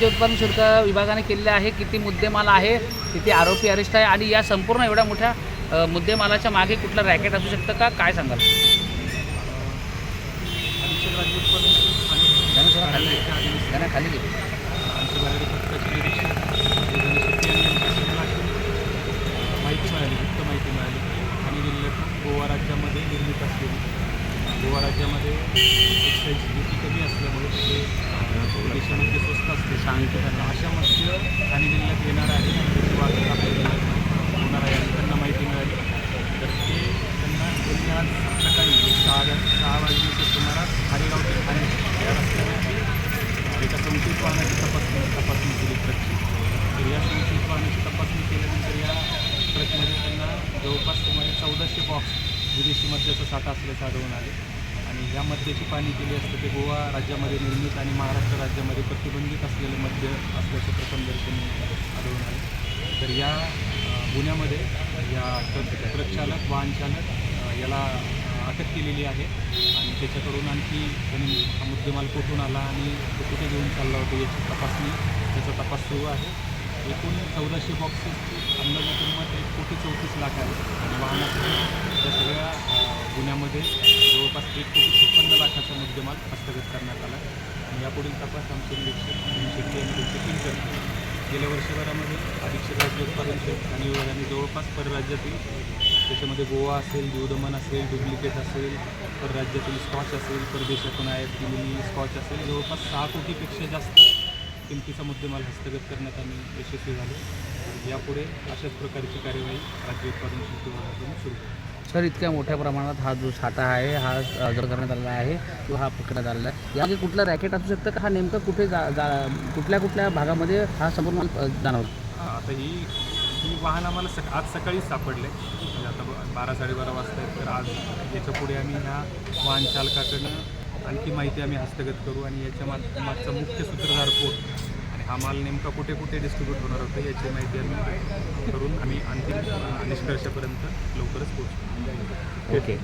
राज्य उत्पादन शुल्क विभागाने केलेले आहे किती मुद्देमाल आहे किती आरोपी अरेस्ट आहे आणि या संपूर्ण एवढ्या मोठ्या मुद्देमालाच्या मागे कुठलं रॅकेट असू शकतं का? काय सांगाल? खाली माहिती मिळाली गुप्त माहिती मिळाली आणि निर्मित जिल्ह्यातून गोवा राज्यामध्ये निर्मित असलेली गोवा राज्यामध्ये एक्साईज ड्युटी कमी असल्या देशामध्ये स्वस्त असते सांगतो त्यांना अशा मत्स्य ठाणे जिल्ह्यात येणार आहे. आणि वाहतूक आपल्या जिल्ह्यात होणार आहे त्यांना माहिती मिळाली. तर ते त्यांना त्यांनी आज सकाळी सहा सहा वाजण्याच्या सुमारास खारेगाव ते ठाणे या रस्त्यावरती एका संशयित वाहनाची तपासणी तपासणी केली ट्रकची. तर या संशयित वाहनाची तपासणी केल्यानंतर या ट्रकमध्ये त्यांना जवळपास सुमारे चौदाशे बॉक्स विदेशी मद्याचा साठा असल्याचं आढळून आले. आणि या मद्याची पाणी केली असतं ते गोवा राज्यामध्ये निर्मित आणि महाराष्ट्र राज्यामध्ये प्रतिबंधित असलेले मद्य असल्याचं प्रथम आढळून आले. तर या गुन्ह्यामध्ये या ट्रक वाहनचालक याला अटक केलेली आहे. आणि त्याच्याकडून आणखी त्यांनी हा मुद्देमाल कुठून आला आणि तो कुठे घेऊन चालला होता याची तपासणी त्याचा तपास सुरू आहे. एकूण चौदाशे बॉक्सेसची अंदाजे किंमत एक कोटी चौतीस लाख आहे. आणि वाहनाची या सगळ्या एक कोटी छप्पन्न लाखाचा मुद्देमाल हस्तगत करण्यात आला. आणि यापुढील तपास आमचे निरीक्षक शेट्टी यांनी त्यांची टीम करते गेल्या वर्षभरामध्ये अधीक्षक राज्य उत्पादन आणि विभागाने जवळपास परराज्यातील त्याच्यामध्ये गोवा असेल दमन असेल डुप्लिकेट असेल परराज्यातील स्कॉच असेल परदेशातून आयात केलेली स्कॉच असेल जवळपास सहा कोटीपेक्षा जास्त किमतीचा मुद्देमाल हस्तगत करण्यात आम्ही यशस्वी झालो. यापुढे अशाच प्रकारची कार्यवाही राज्य उत्पादन शुल्क विभागाकडून सुरू करू सर इतक्या मोठ्या प्रमाणात हा जो साठा आहे हा अ, करण्यात आलेला आहे किंवा हा पकडण्यात आलेला आहे. यामध्ये कुठलं रॅकेट असू शकतं का? हा नेमकं कुठे जा जा कुठल्या कुठल्या भागामध्ये हा समोर माल, जाणवतो आता ही ही वाहन आम्हाला सक आज सकाळीच सापडले. म्हणजे आता बारा साडेबारा वाजता आहेत तर आज याच्यापुढे आम्ही ह्या वाहन चालकाकडनं आणखी माहिती आम्ही हस्तगत करू आणि याच्या माग मागचा मुख्य सूत्रधार कोण? हा माल नेमका कुठे कुठे डिस्ट्रीब्यूट होणार होता याची माहिती आम्ही करून आम्ही अंतिम निष्कर्षापर्यंत लवकरच पोहोचू. ओके